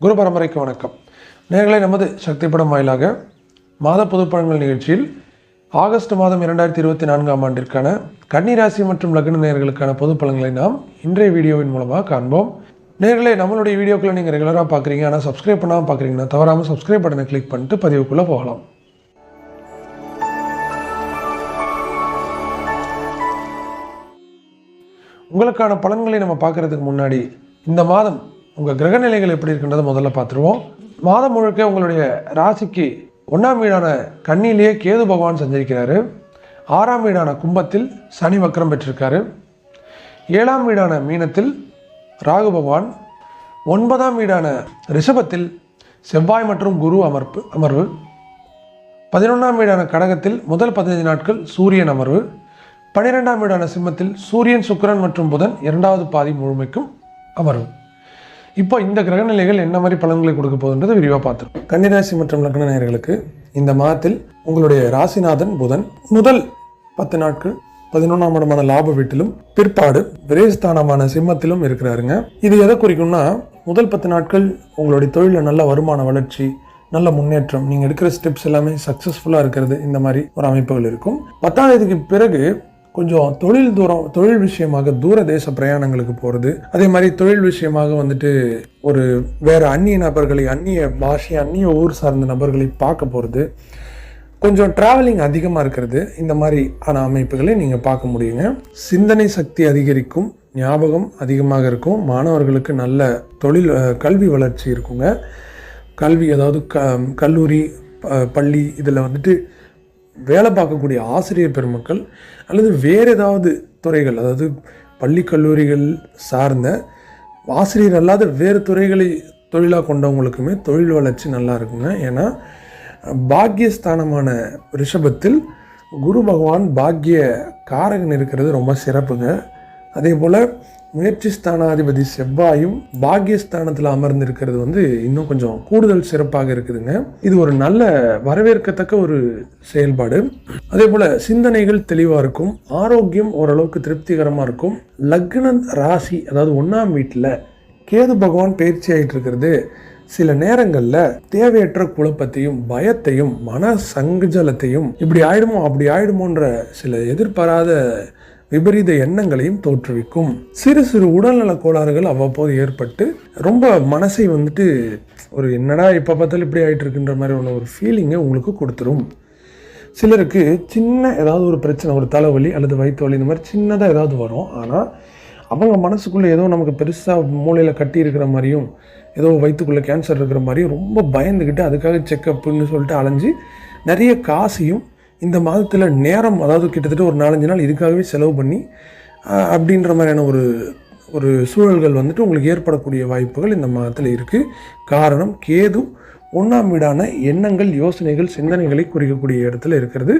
குரு பரம்பரைக்கு வணக்கம். நேர்களை நமது சக்தி படம் வாயிலாக மாத பொதுப்பழங்கள் நிகழ்ச்சியில் ஆகஸ்ட் மாதம் இரண்டாயிரத்தி இருபத்தி நான்காம் ஆண்டிற்கான கன்னிராசி மற்றும் லக்ன நேர்களுக்கான பொது பலன்களை நாம் இன்றைய வீடியோவின் மூலமாக காண்போம். நேர்களே நம்மளுடைய வீடியோக்களை நீங்கள் ரெகுலராக பார்க்குறீங்க. ஆனால் சப்ஸ்கிரைப் பண்ணாமல் பார்க்குறீங்கன்னா தவறாமல் சப்ஸ்கிரைப் பட்டனை கிளிக் பண்ணிட்டு பதிவுக்குள்ளே போகலாம். உங்களுக்கான பலன்களை நம்ம பார்க்குறதுக்கு முன்னாடி இந்த மாதம் உங்கள் கிரகநிலைகள் எப்படி இருக்குன்றதை முதல்ல பார்த்துருவோம். மாதம் முழுக்க உங்களுடைய ராசிக்கு ஒன்றாம் வீடான கண்ணிலேயே கேது பகவான் சஞ்சரிக்கிறாரு. ஆறாம் வீடான கும்பத்தில் சனி வக்கரம் பெற்றிருக்காரு. ஏழாம் வீடான மீனத்தில் ராகு பகவான். ஒன்பதாம் வீடான ரிஷபத்தில் செவ்வாய் மற்றும் குரு அமர்ப்பு அமர்வு. பதினொன்றாம் வீடான கடகத்தில் முதல் பதினைந்து நாட்கள் சூரியன் அமர்வு. பன்னிரெண்டாம் வீடான சிம்மத்தில் சூரியன் சுக்கிரன் மற்றும் புதன் இரண்டாவது பாதி முழுமைக்கும் அமர்வு. இப்போ இந்த கிரகநிலைகள் என்ன மாதிரி பலன்களை கொடுக்க போகுதுன்றதை விரிவாக பார்த்துருக்கோம் கன்னிராசி மற்றும் லக்ன நேயர்களுக்கு இந்த மாதத்தில் உங்களுடைய ராசிநாதன் புதன் முதல் பத்து நாட்கள் பதினொன்றாம் இடமான லாப வீட்டிலும் பிற்பாடு விரேஸ்தானமான சிம்மத்திலும் இருக்கிறாருங்க. இது எதை குறிக்கும்னா முதல் பத்து நாட்கள் உங்களுடைய தொழிலில் நல்ல வருமான வளர்ச்சி நல்ல முன்னேற்றம் நீங்கள் எடுக்கிற ஸ்டெப்ஸ் எல்லாமே சக்ஸஸ்ஃபுல்லாக இருக்கிறது இந்த மாதிரி ஒரு அமைப்புகள் இருக்கும். பத்தாம் தேதிக்கு பிறகு கொஞ்சம் தொழில் தூரம் தொழில் விஷயமாக தூர தேச பிரயாணங்களுக்கு போகிறது அதே மாதிரி தொழில் விஷயமாக வந்துட்டு ஒரு வேறு அந்நிய நபர்களை அந்நிய பாஷை அந்நிய ஊர் சார்ந்த நபர்களை பார்க்க போகிறது கொஞ்சம் ட்ராவலிங் அதிகமாக இருக்கிறது. இந்த மாதிரி ஆன அமைப்புகளை நீங்கள் பார்க்க முடியுங்க. சிந்தனை சக்தி அதிகரிக்கும் ஞாபகம் அதிகமாக இருக்கும். மாணவர்களுக்கு நல்ல தொழில் கல்வி வளர்ச்சி இருக்குங்க. கல்வி அதாவது க கல்லூரி ப- பள்ளி இதில் வந்துட்டு வேலை பார்க்கக்கூடிய ஆசிரியர் பெருமக்கள் அல்லது வேறு ஏதாவது துறைகள் அதாவது பள்ளி கல்லூரிகள் சார்ந்த ஆசிரியர் அல்லாத வேறு துறைகளை தொழிலாக கொண்டவங்களுக்குமே தொழில் வளர்ச்சி நல்லா இருக்குங்க ஏன்னா பாக்கியஸ்தானமான ரிஷபத்தில் குரு பகவான் பாக்கிய காரகன் இருக்கிறது ரொம்ப சிறப்புங்க. அதே போல் முயற்சி ஸ்தானாதிபதி செவ்வாயும் பாக்யஸ்தானத்தில் அமர்ந்திருக்கிறது வந்து இன்னும் கொஞ்சம் கூடுதல் சிறப்பாக இருக்குதுங்க. இது ஒரு நல்ல வரவேற்கத்தக்க ஒரு செயல்பாடு. அதே போல் சிந்தனைகள் தெளிவாக இருக்கும் ஆரோக்கியம் ஓரளவுக்கு திருப்திகரமாக இருக்கும். லக்ன ராசி அதாவது ஒன்றாம் வீட்டில் கேது பகவான் பயிற்சி ஆகிட்டு இருக்கிறது. சில நேரங்களில் தேவையற்ற குழப்பத்தையும் பயத்தையும் மன சங்கஜலத்தையும் இப்படி ஆயிடுமோ அப்படி ஆயிடுமோன்ற சில எதிர்பாராத விபரீத எண்ணங்களையும் தோற்றுவிக்கும். சிறு சிறு உடல்நல கோளாறுகள் அவ்வப்போது ஏற்பட்டு ரொம்ப மனசை வந்துட்டு ஒரு என்னடா இப்போ பார்த்தாலும் இப்படி ஆகிட்டு இருக்குன்ற மாதிரி உள்ள ஒரு ஃபீலிங்கை உங்களுக்கு கொடுத்துரும். சிலருக்கு சின்ன ஏதாவது ஒரு பிரச்சனை ஒரு தலைவலி அல்லது வயிற்று வலி இந்த மாதிரி சின்னதாக ஏதாவது வரும். ஆனால் அவங்க மனசுக்குள்ளே ஏதோ நமக்கு பெருசாக மூளையில் கட்டி இருக்கிற மாதிரியும் ஏதோ வயிற்றுக்குள்ளே கேன்சர் இருக்கிற மாதிரியும் ரொம்ப பயந்துக்கிட்டு அதுக்காக செக்கப்புன்னு சொல்லிட்டு அலைஞ்சு நிறைய காசையும் இந்த மாதத்தில் நேரம் அதாவது கிட்டத்தட்ட ஒரு நாலஞ்சு நாள் இதுக்காகவே செலவு பண்ணி அப்படின்ற மாதிரியான ஒரு ஒரு சூழல்கள் வந்துட்டு உங்களுக்கு ஏற்படக்கூடிய வாய்ப்புகள் இந்த மாதத்தில் இருக்குது காரணம் கேது ஒன்றாம் வீடான எண்ணங்கள் யோசனைகள் சிந்தனைகளை குறிக்கக்கூடிய இடத்துல இருக்கிறது.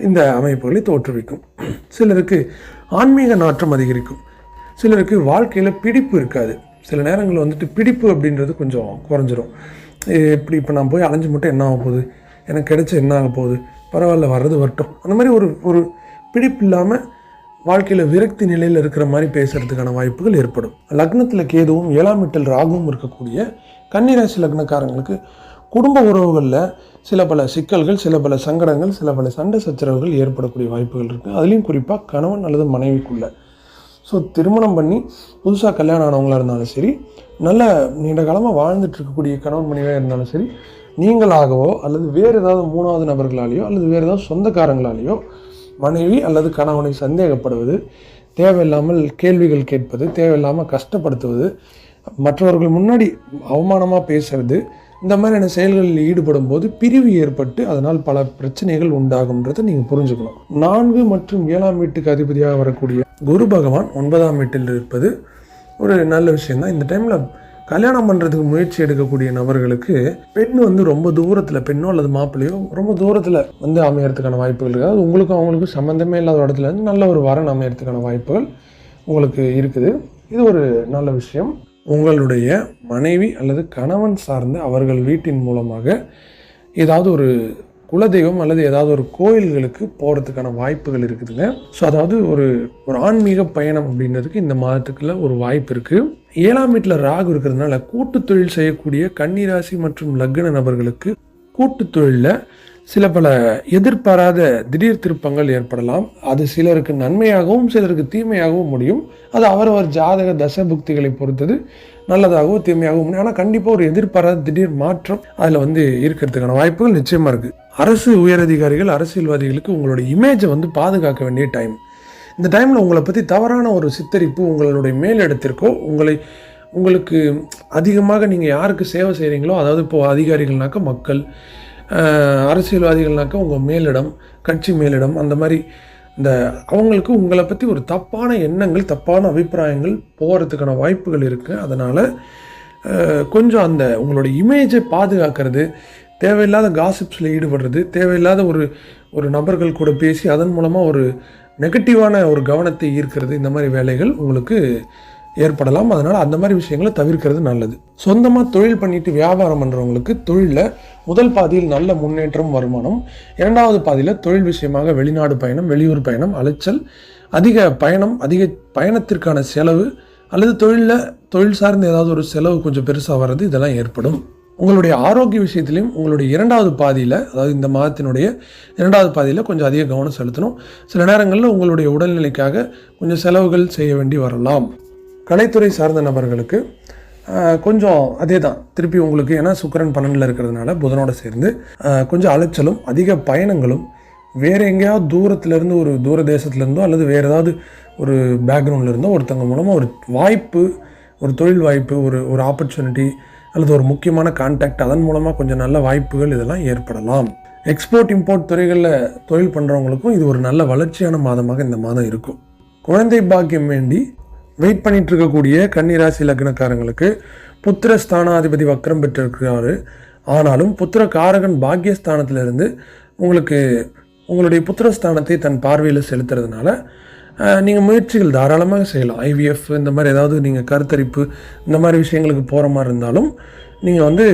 இந்த அமைப்புகளை தோற்றுவிக்கும். சிலருக்கு ஆன்மீக நாற்றம் அதிகரிக்கும். சிலருக்கு வாழ்க்கையில் பிடிப்பு இருக்காது. சில நேரங்களில் வந்துட்டு பிடிப்பு அப்படின்றது கொஞ்சம் குறைஞ்சிரும். இப்படி இப்போ நான் போய் அலைஞ்சு மட்டும் என்ன ஆக போகுது? எனக்கு கிடைச்ச என்ன ஆக போகுது? பரவாயில்ல வர்றது வரட்டும். அந்த மாதிரி ஒரு ஒரு பிடிப்பு இல்லாமல் வாழ்க்கையில் விரக்தி நிலையில் இருக்கிற மாதிரி பேசுகிறதுக்கான வாய்ப்புகள் ஏற்படும். லக்னத்தில் கேதுவும் ஏழாம் வீட்டில் ராகுவும் இருக்கக்கூடிய கன்னிராசி லக்னக்காரங்களுக்கு குடும்ப உறவுகளில் சில பல சிக்கல்கள் சில பல சங்கடங்கள் சில பல சண்டை சச்சரவுகள் ஏற்படக்கூடிய வாய்ப்புகள் இருக்குது அதுலேயும் குறிப்பாக கணவன் அல்லது மனைவிக்குள்ள. ஸோ திருமணம் பண்ணி புதுசாக கல்யாணம் ஆனவங்களாக இருந்தாலும் சரி நல்ல நீண்ட காலமாக வாழ்ந்துட்டு இருக்கக்கூடிய கணவன் மனைவியாக இருந்தாலும் சரி நீங்களாகவோ அல்லது வேறு ஏதாவது மூணாவது நபர்களாலேயோ அல்லது வேறு ஏதாவது சொந்தக்காரங்களாலேயோ மனைவி அல்லது கணவனை சந்தேகப்படுவது தேவையில்லாமல் கேள்விகள் கேட்பது தேவையில்லாமல் கஷ்டப்படுத்துவது மற்றவர்கள் முன்னாடி அவமானமாக பேசுறது இந்த மாதிரியான செயல்களில் ஈடுபடும் போது பிரிவு ஏற்பட்டு அதனால் பல பிரச்சனைகள் உண்டாகும்ன்றதை நீங்கள் புரிஞ்சுக்கணும். நான்கு மற்றும் ஏழாம் வீட்டுக்கு அதிபதியாக வரக்கூடிய குரு பகவான் ஒன்பதாம் வீட்டில் இருப்பது ஒரு நல்ல விஷயம்தான். இந்த டைமில் கல்யாணம் பண்ணுறதுக்கு முயற்சி எடுக்கக்கூடிய நபர்களுக்கு பெண் வந்து ரொம்ப தூரத்தில் பெண்ணோ அல்லது மாப்பிள்ளையோ ரொம்ப தூரத்தில் வந்து அமையறதுக்கான வாய்ப்புகள் இருக்குது அதாவது உங்களுக்கும் அவங்களுக்கும் சம்மந்தமே இல்லாத இடத்துல இருந்து நல்ல ஒரு வரன் அமையறதுக்கான வாய்ப்புகள் உங்களுக்கு இருக்குது. இது ஒரு நல்ல விஷயம். உங்களுடைய மனைவி அல்லது கணவன் சார்ந்த அவர்கள் வீட்டின் மூலமாக ஏதாவது ஒரு குலதெய்வம் அல்லது ஏதாவது ஒரு கோயில்களுக்கு போகிறதுக்கான வாய்ப்புகள் இருக்குதுங்க. ஸோ அதாவது ஒரு ஒரு ஆன்மீக பயணம் அப்படின்றதுக்கு இந்த மாதத்துக்குள்ள ஒரு வாய்ப்பு இருக்குது ஏழாம் வீட்டில் ராகு இருக்கிறதுனால கூட்டு தொழில் செய்யக்கூடிய கன்னிராசி மற்றும் லக்ன நபர்களுக்கு கூட்டு தொழிலில் சில பல எதிர்பாராத திடீர் திருப்பங்கள் ஏற்படலாம். அது சிலருக்கு நன்மையாகவும் சிலருக்கு தீமையாகவும் முடியும். அது அவரவர் ஜாதக தச புக்திகளை பொறுத்தது நல்லதாகவும் தீமையாகவும் முடியும். ஆனால் கண்டிப்பாக ஒரு எதிர்பாராத திடீர் மாற்றம் அதில் வந்து இருக்கிறதுக்கான வாய்ப்புகள் நிச்சயமாக இருக்குது அரசு உயரதிகாரிகள் அரசியல்வாதிகளுக்கு உங்களோட இமேஜை வந்து பாதுகாக்க வேண்டிய டைம் இந்த டைமில் உங்களை பற்றி தவறான ஒரு சித்தரிப்பு உங்களுடைய மேலிடத்திற்கோ உங்களை உங்களுக்கு அதிகமாக நீங்கள் யாருக்கு சேவை செய்கிறீங்களோ அதாவது இப்போது அதிகாரிகள்னாக்க மக்கள் அரசியல்வாதிகள்னாக்கா அரசியல்வாதிகள்னாக்க உங்கள் மேலிடம் கட்சி மேலிடம் அந்த மாதிரி இந்த அவங்களுக்கு உங்களை பற்றி ஒரு தப்பான எண்ணங்கள் தப்பான அபிப்பிராயங்கள் போகிறதுக்கான வாய்ப்புகள் இருக்குது அதனால் கொஞ்சம் அந்த உங்களோட இமேஜை பாதுகாக்கிறது தேவையில்லாத காசிப்ஸில் ஈடுபடுறது தேவையில்லாத ஒரு ஒரு நபர்கள் கூட பேசி அதன் மூலமாக ஒரு நெகட்டிவான ஒரு கவனத்தை ஈர்க்கிறது இந்த மாதிரி வேலைகள் உங்களுக்கு ஏற்படலாம். அதனால் அந்த மாதிரி விஷயங்களை தவிர்க்கிறது நல்லது. சொந்தமாக தொழில் பண்ணிட்டு வியாபாரம் பண்ணுறவங்களுக்கு தொழிலில் முதல் பாதியில் நல்ல முன்னேற்றம் வருமானம். இரண்டாவது பாதியில் தொழில் விஷயமாக வெளிநாடு பயணம் வெளியூர் பயணம் அலைச்சல் அதிக பயணம் அதிக பயணத்திற்கான செலவு அல்லது தொழிலில் தொழில் சார்ந்த ஏதாவது ஒரு செலவு கொஞ்சம் பெருசாக வர்றது இதெல்லாம் ஏற்படும். உங்களுடைய ஆரோக்கிய விஷயத்திலையும் உங்களுடைய இரண்டாவது பாதியில் அதாவது இந்த மாதத்தினுடைய இரண்டாவது பாதியில் கொஞ்சம் அதிக கவனம் செலுத்தணும். சில நேரங்களில் உங்களுடைய உடல்நிலைக்காக கொஞ்சம் செலவுகள் செய்ய வேண்டி வரலாம். கலைத்துறை சார்ந்த நபர்களுக்கு கொஞ்சம் அதே தான் திருப்பி உங்களுக்கு ஏன்னா சுக்கரன் பன்னெண்டில் இருக்கிறதுனால புதனோடு சேர்ந்து கொஞ்சம் அலைச்சலும் அதிக பயணங்களும் வேறு எங்கேயாவது தூரத்துலேருந்து ஒரு தூர தேசத்துலேருந்தோ அல்லது வேறு ஏதாவது ஒரு பேக்ரவுண்டில் இருந்தோ ஒருத்தங்க மூலமாக ஒரு வாய்ப்பு ஒரு தொழில் வாய்ப்பு ஒரு ஒரு ஆப்பர்ச்சுனிட்டி அல்லது ஒரு முக்கியமான கான்டாக்ட் அதன் மூலமாக கொஞ்சம் நல்ல வாய்ப்புகள் இதெல்லாம் ஏற்படலாம். எக்ஸ்போர்ட் இம்போர்ட் துறைகளில் தொழில் பண்ணுறவங்களுக்கும் இது ஒரு நல்ல வளர்ச்சியான மாதமாக இந்த மாதம் இருக்கும். குழந்தை பாக்கியம் வேண்டி வெயிட் பண்ணிட்டு இருக்கக்கூடிய கன்னிராசி லக்னக்காரங்களுக்கு புத்திர ஸ்தானாதிபதி வக்ரம் பெற்றிருக்கிறாரு. ஆனாலும் புத்திர காரகன் பாக்கியஸ்தானத்திலிருந்து உங்களுக்கு உங்களுடைய புத்திரஸ்தானத்தை தன் பார்வையில் செலுத்துறதுனால நீங்கள் முயற்சிகள் தாராளமாக செய்யலாம். ஐவிஎஃப் இந்த மாதிரி ஏதாவது நீங்கள் கருத்தரிப்பு இந்த மாதிரி விஷயங்களுக்கு போகிற மாதிரி இருந்தாலும் நீங்கள் வந்து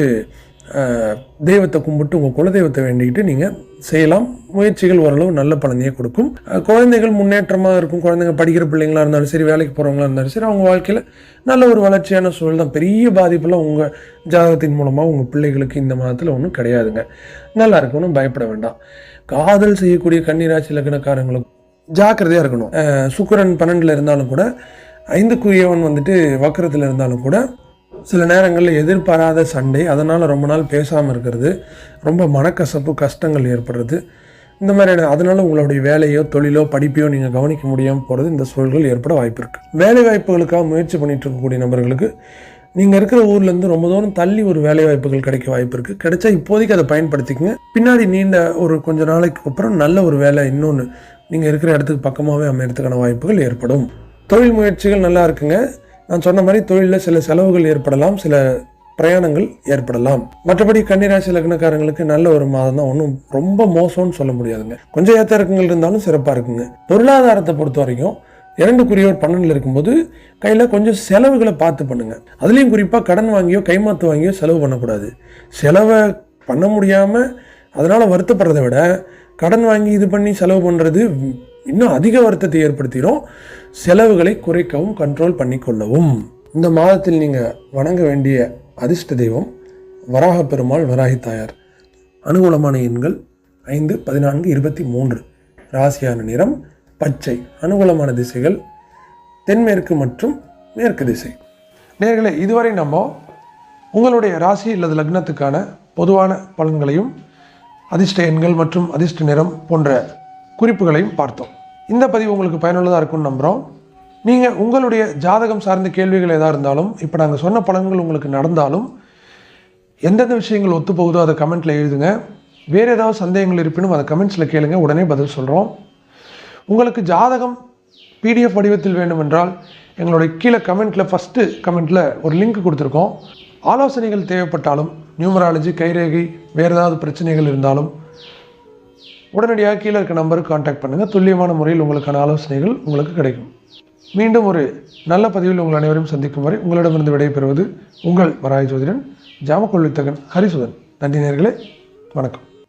தெய்வத்தை கும்பிட்டு உங்கள் குலதெய்வத்தை வேண்டிக்கிட்டு நீங்கள் செய்யலாம். முயற்சிகள் ஓரளவு நல்ல பலனையே கொடுக்கும். குழந்தைகள் முன்னேற்றமாக இருக்கும். குழந்தைங்க படிக்கிற பிள்ளைங்களா இருந்தாலும் சரி வேலைக்கு போகிறவங்களா இருந்தாலும் சரி அவங்க வாழ்க்கையில் நல்ல ஒரு வளர்ச்சியான சூழல் தான். பெரிய பாதிப்பெல்லாம் உங்கள் ஜாதகத்தின் மூலமாக உங்கள் பிள்ளைகளுக்கு இந்த மாதத்தில் ஒன்றும் கிடையாதுங்க. நல்லா இருக்கும் ஒன்றும் பயப்பட வேண்டாம். காதல் செய்யக்கூடிய கன்னிராசி லக்னக்காரங்களுக்கு ஜாக்கிரதையாக இருக்கணும். சுக்கரன் பன்னெண்டில் இருந்தாலும் கூட ஐந்துக்குரியவன் வந்துட்டு வக்கரத்தில் இருந்தாலும் கூட சில நேரங்களில் எதிர்பாராத சண்டை அதனால் ரொம்ப நாள் பேசாமல் இருக்கிறது ரொம்ப மனக்கசப்பு கஷ்டங்கள் ஏற்படுறது. இந்த மாதிரியான அதனால் உங்களுடைய வேலையோ தொழிலோ படிப்பையோ நீங்கள் கவனிக்க முடியாமல் போகிறது இந்த சூழல்கள் ஏற்பட வாய்ப்பு இருக்குது வேலை வாய்ப்புகளுக்காக முயற்சி பண்ணிகிட்டு இருக்கக்கூடிய நபர்களுக்கு நீங்கள் இருக்கிற ஊர்லேருந்து ரொம்ப தூரம் தள்ளி ஒரு வேலை வாய்ப்புகள் கிடைக்க வாய்ப்பு இருக்குது கிடைச்சா இப்போதைக்கு அதை பயன்படுத்திக்கங்க. பின்னாடி நீண்ட ஒரு கொஞ்ச நாளைக்கு அப்புறம் நல்ல ஒரு வேலை இன்னொன்று நீங்கள் இருக்கிற இடத்துக்கு பக்கமாகவே அமையறதுக்கான வாய்ப்புகள் ஏற்படும். தொழில் முயற்சிகள் நல்லா இருக்குங்க. நான் சொன்ன மாதிரி தொழிலில் சில செலவுகள் ஏற்படலாம் சில பிரயாணங்கள் ஏற்படலாம். மற்றபடி கன்னிராசி லக்னக்காரங்களுக்கு நல்ல ஒரு மாதம் தான். ஒன்றும் ரொம்ப மோசம்னு சொல்ல முடியாதுங்க. கொஞ்சம் ஏற்ற இறக்கங்கள் இருந்தாலும் சிறப்பாக இருக்குங்க. பொருளாதாரத்தை பொறுத்த வரைக்கும் இரண்டுக்குரியவர் பன்னெண்டில் இருக்கும்போது கையில் கொஞ்சம் செலவுகளை பார்த்து பண்ணுங்க. அதுலேயும் குறிப்பாக கடன் வாங்கியோ கைமாத்து வாங்கியோ செலவு பண்ணக்கூடாது. செலவை பண்ண முடியாமல் அதனால் வருத்தப்படுறதை விட கடன் வாங்கி இது பண்ணி செலவு பண்ணுறது இன்னும் அதிக வருத்தத்தை ஏற்படுத்திடும். செலவுகளை குறைக்கவும் கண்ட்ரோல் பண்ணிக்கொள்ளவும். இந்த மாதத்தில் நீங்கள் வணங்க வேண்டிய அதிர்ஷ்ட தெய்வம் வராக பெருமாள் வராகி தாயார். அனுகூலமான எண்கள் ஐந்து பதினான்கு இருபத்தி மூன்று. ராசியான நிறம் பச்சை. அனுகூலமான திசைகள் தென்மேற்கு மற்றும் மேற்கு திசை. நேர்களை இதுவரை நம்ம உங்களுடைய ராசி அல்லது லக்னத்துக்கான பொதுவான பலன்களையும் அதிர்ஷ்ட எண்கள் மற்றும் அதிர்ஷ்ட நிறம் போன்ற குறிப்புகளையும் பார்த்தோம். இந்த பதிவு உங்களுக்கு பயனுள்ளதாக இருக்கும்னு நம்புகிறோம் நீங்கள் உங்களுடைய ஜாதகம் சார்ந்த கேள்விகள் எதாக இருந்தாலும் இப்போ நாங்கள் சொன்ன பலன்கள் உங்களுக்கு நடந்தாலும் எந்தெந்த விஷயங்கள் ஒத்து போகுதோ அதை கமெண்ட்டில் எழுதுங்க. வேறு ஏதாவது சந்தேகங்கள் இருப்பினும் அதை கமெண்ட்ஸில் கேளுங்க. உடனே பதில் சொல்கிறோம் உங்களுக்கு ஜாதகம் பிடிஎஃப் வடிவத்தில் வேண்டுமென்றால் எங்களுடைய கீழே கமெண்ட்டில் ஃபஸ்ட்டு கமெண்ட்டில் ஒரு லிங்க் கொடுத்துருக்கோம். ஆலோசனைகள் தேவைப்பட்டாலும் நியூமராலஜி கைரேகை வேறு ஏதாவது பிரச்சனைகள் இருந்தாலும் உடனடியாக கீழே இருக்க நம்பருக்கு காண்டாக்ட் பண்ணுங்கள் துல்லியமான முறையில் உங்களுக்கான ஆலோசனைகள் உங்களுக்கு கிடைக்கும். மீண்டும் ஒரு நல்ல பதிவில் உங்கள் அனைவரையும் சந்திக்கும் வரை உங்களிடமிருந்து விடைபெறுவது உங்கள் வராய் ஜோதிடன் ஜாமக்கொள்ளித்தகன் ஹரிசுதன். நன்றி நேர்களே வணக்கம்.